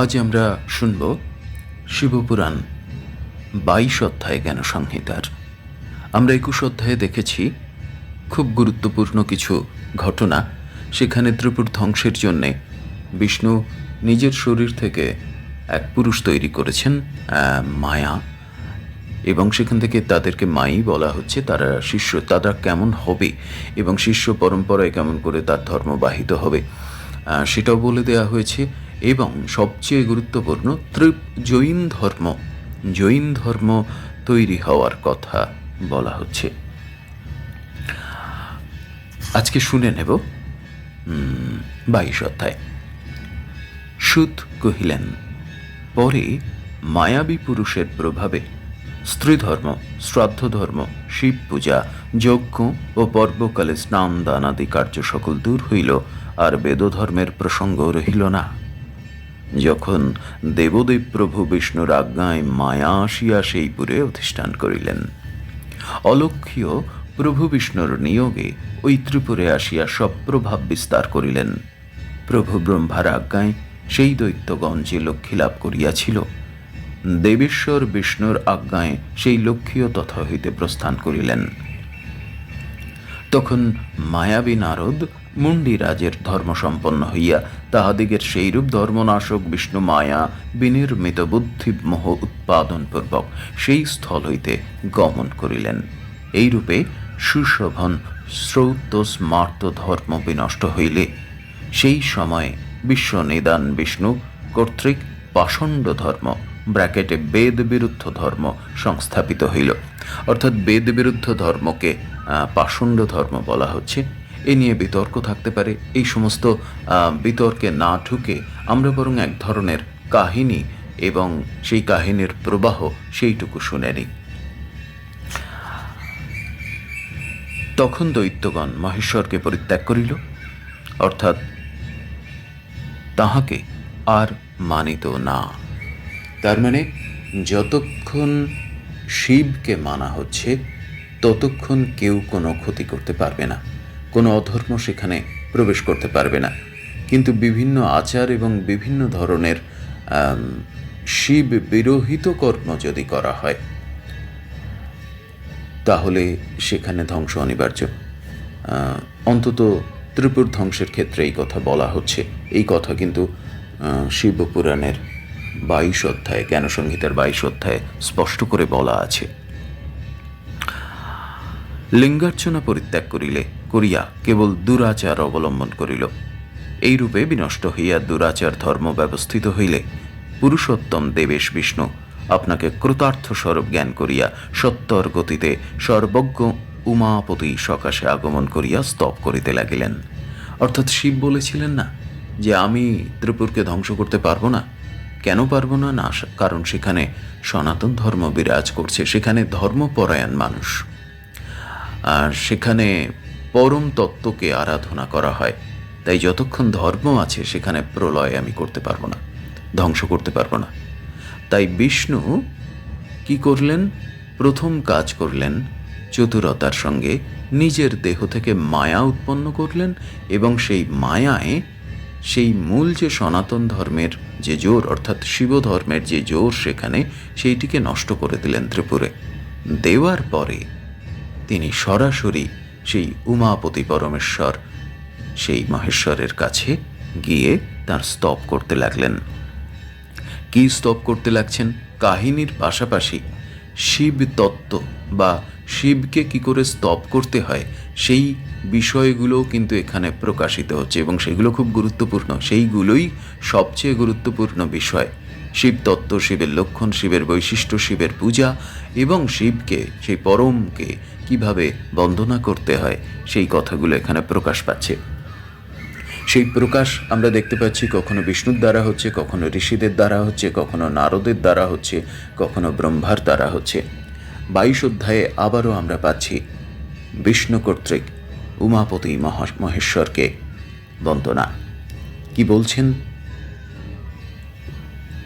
আজ আমরা শুনব শিবপুরাণ, বাইশ অধ্যায় জ্ঞান সংহিতার আমরা একুশ অধ্যায়ে দেখেছি খুব গুরুত্বপূর্ণ কিছু ঘটনা সেখানে ত্রিপুর ধ্বংসের জন্যে বিষ্ণু নিজের শরীর থেকে এক পুরুষ তৈরি করেছেন মায়া। এবং সেখান থেকে তাদেরকে মাই বলা হচ্ছে, তারা শিষ্য, তারা কেমন হবে এবং শিষ্য পরম্পরায় কেমন করে তার ধর্ম বাহিত হবে সেটাও বলে দেওয়া হয়েছে। এবং সবচেয়ে গুরুত্বপূর্ণ ত্রিপ জৈন ধর্ম জৈন ধর্ম তৈরি হওয়ার কথা বলা হচ্ছে। আজকে শুনে নেব বাইশ অধ্যায়। সুত কহিলেন, পরে মায়াবী পুরুষের প্রভাবে স্ত্রীধর্ম শ্রাদ্ধ ধর্ম শিব পূজা যজ্ঞ ও পর্বকালে স্নান দানাদি কার্য সকল দূর হইল, আর বেদধর্মের প্রসঙ্গ রহিল না। যখন দেবদেব প্রভু বিষ্ণুর আজ্ঞায় মায়া আসিয়া সেই পুরে অধিষ্ঠান করিলেন। অলক্ষ্য প্রভু বিষ্ণুর নিয়োগে ওই ত্রিপুরে আসিয়া সপ্রভাব বিস্তার করিলেন। প্রভু ব্রহ্মার আজ্ঞায় সেই দৈত্যগণ যে লক্ষ্মী লাভ করিয়াছিল, দেবেশ্বর বিষ্ণুর আজ্ঞায় সেই লক্ষ্মীও তথা হইতে প্রস্থান করিলেন। তখন মায়াবী নারদ মুন্ডিরাজের ধর্মসম্পন্ন হইয়া তাহাদিগের সেইরূপ ধর্মনাশক বিষ্ণু মায়া বিনির্মিত বুদ্ধি মোহ উৎপাদনপূর্বক সেই স্থল হইতে গমন করিলেন। এইরূপে সুশোভন শ্রৌত স্মার্ত ধর্ম বিনষ্ট হইলে সেই সময়ে বিশ্ব নিদান বিষ্ণু কর্তৃক পাষণ্ড ধর্ম, ব্র্যাকেটে বেদ বিরুদ্ধ ধর্ম সংস্থাপিত হইল। অর্থাৎ বেদ বিরুদ্ধ ধর্মকে পাষণ্ড ধর্ম বলা হচ্ছে। এ নিয়ে বিতর্ক থাকতে পারে। এই সমস্ত বিতর্কে না ঢুকে আমরা বরং এক ধরনের কাহিনী এবং সেই কাহিনীর প্রবাহ সেইটুকু শুনে নিই। তখন দৈত্যগণ মহেশ্বরকে পরিত্যাগ করিল, অর্থাৎ তাহাকে আর মানিত না। তার মানে যতক্ষণ শিবকে মানা হচ্ছে, ততক্ষণ কেউ কোনো ক্ষতি করতে পারবে না। কোনো অধর্ম সেখানে প্রবেশ করতে পারবে না। কিন্তু বিভিন্ন আচার এবং বিভিন্ন ধরনের শিব বিরহিত কর্ম যদি করা হয়, তাহলে সেখানে ধ্বংস অনিবার্য। অন্তত ত্রিপুর ধ্বংসের ক্ষেত্রে এই কথা বলা হচ্ছে। এই কথা কিন্তু শিবপুরাণের বাইশ অধ্যায় জ্ঞানসংহিতার বাইশ অধ্যায়ে স্পষ্ট করে বলা আছে। লিঙ্গার্চনা পরিত্যাগ করিলে করিয়া কেবল দুরাচার অবলম্বন করিল। এই রূপে বিনষ্ট হইয়া দুরাচার ধর্ম ব্যবস্থিত হইলে পুরুষোত্তম দেবেশ বিষ্ণু আপনাকে কৃতার্থ স্বরূপ জ্ঞান করিয়া সত্তর গতিতে সর্বজ্ঞ উমাপতি সকাশে আগমন করিয়া স্তব করিতে লাগিলেন। অর্থাৎ শিব বলেছিলেন না যে, আমি ত্রিপুরকে ধ্বংস করতে পারব না? কেন পারব না? না কারণ সেখানে সনাতন ধর্ম বিরাজ করছে। সেখানে ধর্মপরায়ণ মানুষ। আর সেখানে পরম তত্ত্বকে আরাধনা করা হয়। তাই যতক্ষণ ধর্ম আছে, সেখানে প্রলয় আমি করতে পারব না, ধ্বংস করতে পারব না। তাই বিষ্ণু কি করলেন? প্রথম কাজ করলেন, চতুরতার সঙ্গে নিজের দেহ থেকে মায়া উৎপন্ন করলেন এবং সেই মায়ায় সেই মূল যে সনাতন ধর্মের যে জোর, অর্থাৎ শিব ধর্মের যে জোর সেখানে, সেইটিকে নষ্ট করে দিলেন ত্রিপুরে। দেওয়ার পরে তিনি সরাসরি সেই উমাপতি পরমেশ্বর। সেই মহেশ্বরের কাছে গিয়ে তার স্তব করতে লাগলেন। কি স্তব করতে লাগছেন? কাহিনীর পাশাপাশি শিব তত্ত্ব বা শিবকে কি করে স্তব করতে হয়, সেই বিষয়গুলো কিন্তু এখানে প্রকাশিত হচ্ছে এবং সেগুলো খুব গুরুত্বপূর্ণ। সেইগুলোই সবচেয়ে গুরুত্বপূর্ণ বিষয়। শিব তত্ত্ব, শিবের লক্ষণ, শিবের বৈশিষ্ট্য, শিবের পূজা এবং শিবকে, সেই পরমকে কীভাবে বন্দনা করতে হয়, সেই কথাগুলো এখানে প্রকাশ পাচ্ছে। সেই প্রকাশ আমরা দেখতে পাচ্ছি কখনো বিষ্ণুর দ্বারা হচ্ছে, কখনো ঋষিদের দ্বারা হচ্ছে, কখনো নারদের দ্বারা হচ্ছে, কখনো ব্রহ্মার দ্বারা হচ্ছে। বাইশ অধ্যায়ে আবারও আমরা পাচ্ছি, বিষ্ণু কর্তৃক উমাপতি মহা- মহেশ্বরকে বন্দনা। কি বলছেন?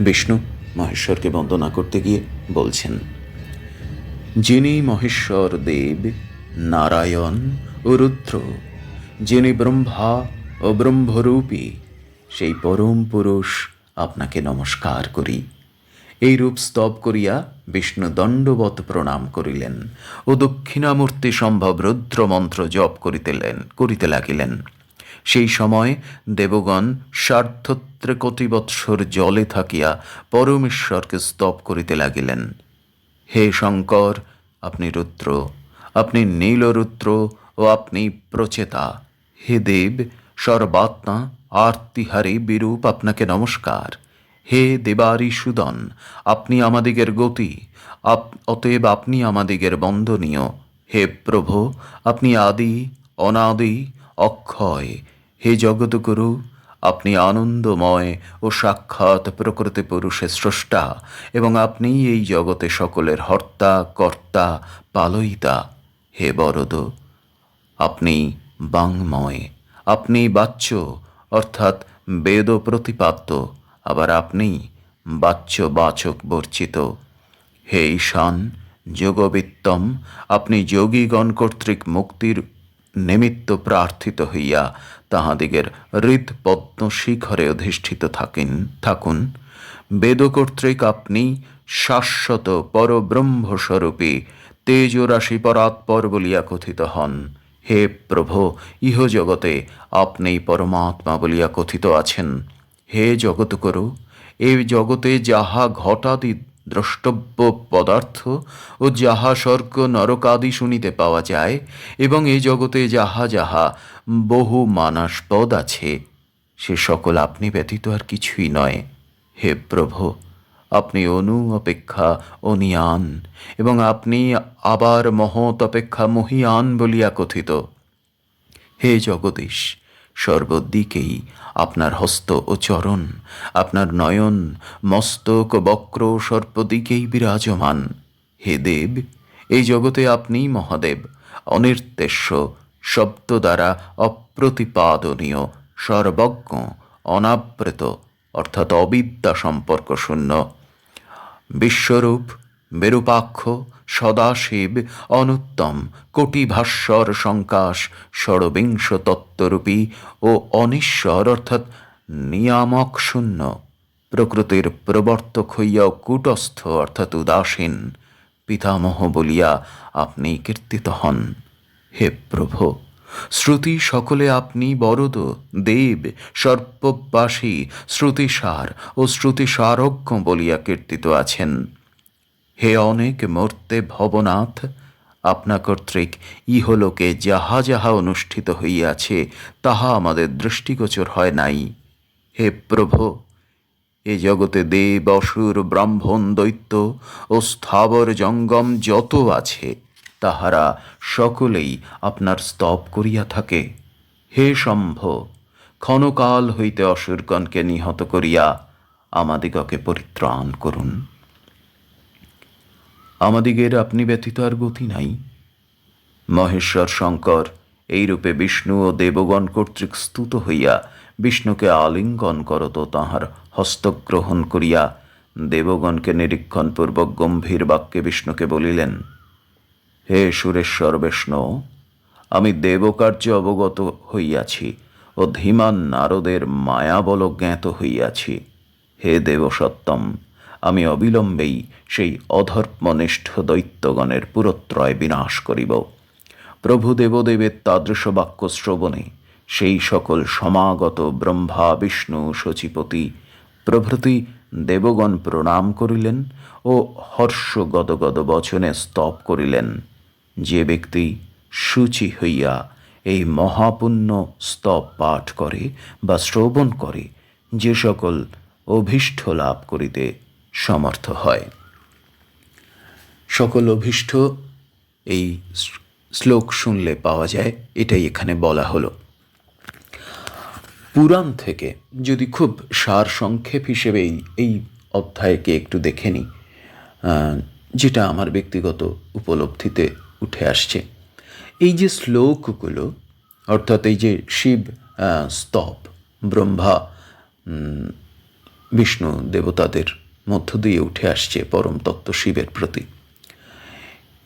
বিষ্ণু মহেশ্বরকে বন্দনা করতে গিয়ে বলছেন, যিনি মহেশ্বর দেব, নারায়ণ ও রুদ্র, যিনি ব্রহ্মা ও ব্রহ্মরূপী, সেই পরম পুরুষ আপনাকে নমস্কার করি। এই রূপ স্তব করিয়া বিষ্ণু দণ্ডবত প্রণাম করিলেন ও দক্ষিণামূর্তি সম্ভব রুদ্রমন্ত্র জপ করিতেলেন, করিতে লাগিলেন। সেই সময় দেবগণ সার্ধত্রে বৎসর জলে থাকিয়া পরমেশ্বরকে স্তব করিতে লাগিলেন। হে শঙ্কর, আপনি রুদ্র, আপনি নীলরুদ্র ও আপনি প্রচেতা। হে দেব, সর্বাত্মা, আর্তিহারী বিরূপ আপনাকে নমস্কার। হে দেবারি সুদন, আপনি আমাদিগের গতি, আপ, অতএব আপনি আমাদিগের বন্দনীয়। হে প্রভু, আপনি আদি, অনাদি অক্ষয়, হে জগৎগুরু, আপনি আনন্দময় ও সাক্ষাৎ প্রকৃতি পুরুষে স্রষ্টা এবং আপনি এই জগতে সকলের হর্তা, কর্তা, পালয়িতা। হে বরদ, আপনি বাংময়, আপনি বাচ্য, অর্থাৎ বেদ প্রতিপাদ্য আবার আপনি বাচ্য বাচক বর্চিত হে ঈশান, যোগবিত্তম, আপনি যোগীগণ কর্তৃক মুক্তির নিমিত্ত প্রার্থিত হইয়া তাহাদিগের হৃদপদ্ম শিখরে অধিষ্ঠিত থাকেন, থাকুন। বেদ কর্তৃক আপনি শাশ্বত পরব্রহ্মস্বরূপী তেজরাশি পরাৎপর বলিয়া কথিত হন। হে প্রভু ইহ জগতে আপনি পরমাত্মা বলিয়া কথিত আছেন। হে জগৎকরু এই জগতে যাহা ঘটাদি দ্রষ্টব্য পদার্থ ও যাহা স্বর্গ নরকাদি শুনিতে পাওয়া যায় এবং এই জগতে যাহা যাহা বহু মানাস্পদ আছে, সে সকল আপনি ব্যতীত আর কিছুই নয়। হে প্রভু, আপনি অনু অপেক্ষা অনিয়ান এবং আপনি আবার মহৎ অপেক্ষা মহিয়ান বলিয়া কথিত। হে জগদীশ সর্বদিকেই আপনার হস্ত ও চরণ, আপনার নয়ন, মস্তক, বক্র সর্বদিকেই বিরাজমান। হে দেব, এই জগতে আপনিই মহাদেব, অনির্দেশ্য শব্দ দ্বারা অপ্রতিপাদনীয়, সর্বজ্ঞ, অনাবৃত, অর্থাৎ অবিদ্যা সম্পর্ক শূন্য। বিশ্বরূপ বিরূপাক্ষ সদাশিব, অনুত্তম কোটি ভাস্বর সংকাশ ষড়বিংশ তত্ত্বরূপী ও অনিশ্বর, অর্থাৎ নিয়ামক শূন্য। প্রকৃতির প্রবর্তক হইয়াও কূটস্থ, অর্থাৎ উদাসীন। পিতামহ বলিয়া আপনি কীর্তিত হন। হে প্রভু, শ্রুতি সকলে আপনি বরদ, দেব, সর্পবাসী, শ্রুতিসার ও শ্রুতিসারজ্ঞ বলিয়া কীর্তিত আছেন। হে অনেক মূর্তে ভবনাথ, আপনা কর্তৃক ইহলোকে যাহা যাহা অনুষ্ঠিত হইয়াছে, তাহা আমাদের দৃষ্টিগোচর হয় নাই। হে প্রভু, এ জগতে দেব, অসুর, ব্রাহ্মণ, দৈত্য ও স্থাবর জঙ্গম যত আছে, তাহারা সকলেই আপনার স্তব করিয়া থাকে। হে সম্ভ ক্ষণকাল হইতে অসুরগণকে নিহত করিয়া আমাদিগকে পরিত্রাণ করুন। আমাদিগের আপনি ব্যতীত আর গতি নাই। মহেশ্বর শঙ্কর এই রূপে বিষ্ণু ও দেবগণ কর্তৃক স্তুত হইয়া বিষ্ণুকে আলিঙ্গন করত তাহার হস্তগ্রহণ করিয়া দেবগণকে নিরীক্ষণপূর্বক গম্ভীর বাক্যে বিষ্ণুকে বলিলেন, হে সুরেশ্বর বিষ্ণু আমি দেবকার্য অবগত হইয়াছি ও ধীমান নারদের মায়াবল জ্ঞাত হইয়াছি। হে দেবসত্তম আমি অবিলম্বেই সেই অধর্মনিষ্ঠ দৈত্যগণের পুরত্রয় বিনাশ করিব। প্রভু দেবদেবের তাদৃশ বাক্য শ্রবণে সেই সকল সমাগত ব্রহ্মা, বিষ্ণু সচিপতি প্রভৃতি দেবগণ প্রণাম করিলেন ও হর্ষ গদগদ বচনে স্তব করিলেন। যে ব্যক্তি সূচি হইয়া এই মহাপুণ্য স্তব পাঠ করে বা শ্রবণ করে, যে সকল অভীষ্ট লাভ করিতে সমর্থ হয়। সকল অভীষ্ট এই শ্লোক শুনলে পাওয়া যায়, এটাই এখানে বলা হলো। পুরাণ থেকে যদি খুব সার সংক্ষেপ হিসেবে এই অধ্যায়কে একটু দেখে নিই যেটা আমার ব্যক্তিগত উপলব্ধিতে উঠে আসছে। এই যে শ্লোকগুলো, অর্থাৎ এই যে শিব স্তব, ব্রহ্মা বিষ্ণু দেবতাদের মধ্য দিয়ে উঠে আসছে পরম তত্ত্ব শিবের প্রতি।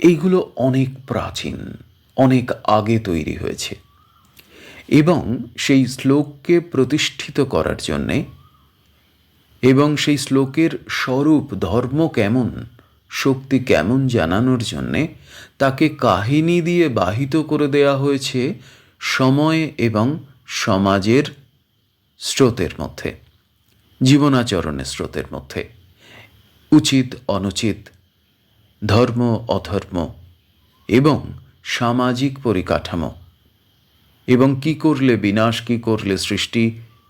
এইগুলো অনেক প্রাচীন, অনেক আগে তৈরি হয়েছে এবং সেই শ্লোককে প্রতিষ্ঠিত করার জন্যে এবং সেই শ্লোকের স্বরূপ, ধর্ম কেমন, শক্তি কেমন জানানোর জন্যে তাকে কাহিনী দিয়ে বাহিত করে দেয়া হয়েছে সময় এবং সমাজের স্রোতের মধ্যে, জীবনাচরণের স্রোতের মধ্যে। উচিত, অনুচিত, ধর্ম, অধর্ম এবং সামাজিক পরিকাঠামো। এবং কি করলে বিনাশ, কি করলে সৃষ্টি,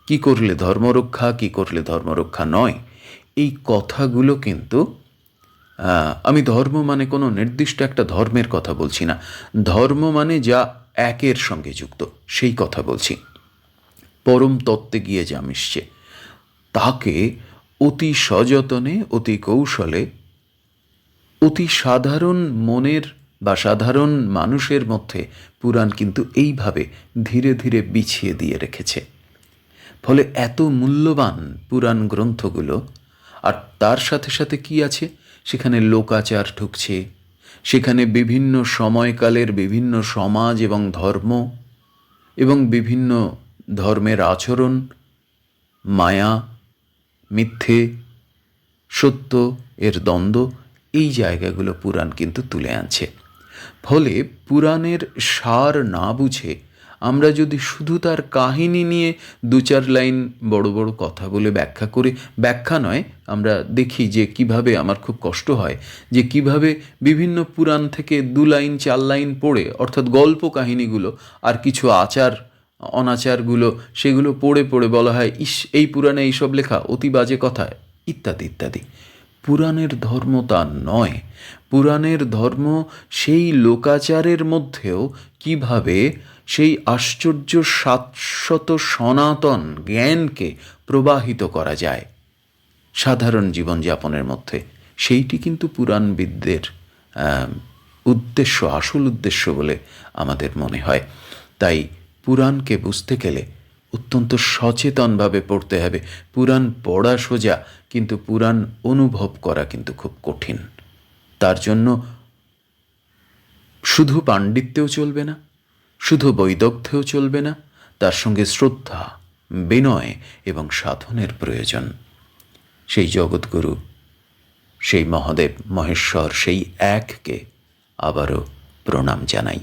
কি করলে ধর্মরক্ষা, কি করলে ধর্মরক্ষা নয়, এই কথাগুলো কিন্তু আমি ধর্ম মানে কোনো নির্দিষ্ট একটা ধর্মের কথা বলছি না। ধর্ম মানে যা একের সঙ্গে যুক্ত, সেই কথা বলছি। পরম তত্ত্বে গিয়ে যা মিশছে। তাকে অতি সযতনে, অতি কৌশলে, অতি সাধারণ মনের বা সাধারণ মানুষের মধ্যে পুরাণ কিন্তু এইভাবে ধীরে ধীরে বিছিয়ে দিয়ে রেখেছে। ফলে এত মূল্যবান পুরাণ গ্রন্থগুলো, আর তার সাথে সাথে কি আছে? সেখানে লোকাচার ঢুকছে, সেখানে বিভিন্ন সময়কালের বিভিন্ন সমাজ এবং ধর্ম, এবং বিভিন্ন ধর্মের আচরণ, মায়া মিথ্যে, সত্য, এর দ্বন্দ্ব, এই জায়গাগুলো পুরাণ কিন্তু তুলে আনছে। ফলে পুরাণের সার না বুঝে আমরা যদি শুধু তার কাহিনী নিয়ে দু চার লাইন বড় বড় কথা বলে ব্যাখ্যা করে, ব্যাখ্যা নয়, আমরা দেখি যে কীভাবে আমার খুব কষ্ট হয়, যে কীভাবে বিভিন্ন পুরাণ থেকে দু লাইন, চার লাইন পড়ে, অর্থাৎ গল্প কাহিনীগুলো আর কিছু আচার অনাচারগুলো, সেগুলো পড়ে পড়ে বলা হয়, ইস, এই পুরাণে এইসব লেখা, অতি বাজে কথা। ইত্যাদি ইত্যাদি। পুরাণের ধর্ম তা নয়। পুরাণের ধর্ম সেই লোকাচারের মধ্যেও কীভাবে সেই আশ্চর্য শাশ্বত সনাতন জ্ঞানকে প্রবাহিত করা যায়? সাধারণ জীবনযাপনের মধ্যে। সেইটি কিন্তু পুরাণবিদদের উদ্দেশ্য, আসল উদ্দেশ্য বলে আমাদের মনে হয়। তাই পুরাণকে বুঝতে গেলে অত্যন্ত সচেতনভাবে পড়তে হবে। পুরাণ পড়া সোজা, কিন্তু পুরাণ অনুভব করা কিন্তু খুব কঠিন। তার জন্য শুধু পাণ্ডিত্যেও চলবে না, শুধু বৈদগ্ধ্যেও চলবে না, তার সঙ্গে শ্রদ্ধা, বিনয় এবং সাধনের প্রয়োজন। সেই জগৎগুরু, সেই মহাদেব, মহেশ্বর, সেই এককে আবারও প্রণাম জানাই।